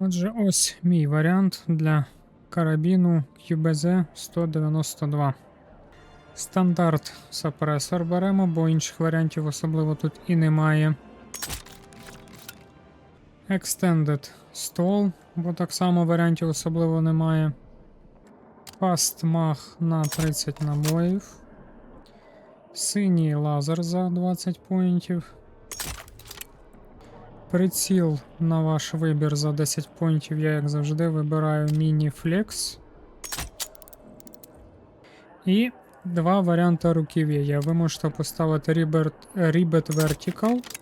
Отже, ось мій варіант для карабіну QBZ 192. Стандарт сапресор беремо, бо інших варіантів особливо тут і немає. Extended Stall, бо так само варіантів особливо немає. Fast Mag на 30 набоїв. Синій лазер за 20 поінтів. Приціл на ваш вибір за 10 поінтів. Я, як завжди, вибираю Flex. І два варіанти руків'я є. Ви можете поставити Ribbet Vertical.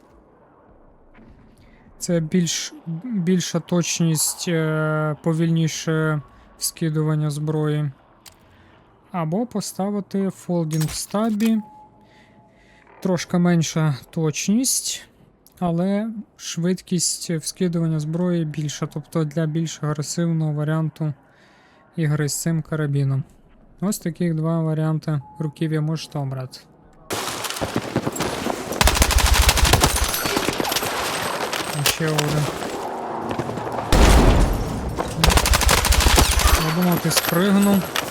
Це більш, більша точність, е, повільніше скидування зброї. Або поставити Folding Stabby. Трошки менша точність, але швидкість вскидування зброї більша, тобто для більш агресивного варіанту ігри з цим карабіном. Ось таких два варіанти руків'я можете обрати. Ще один. Я думав, ти спригнув.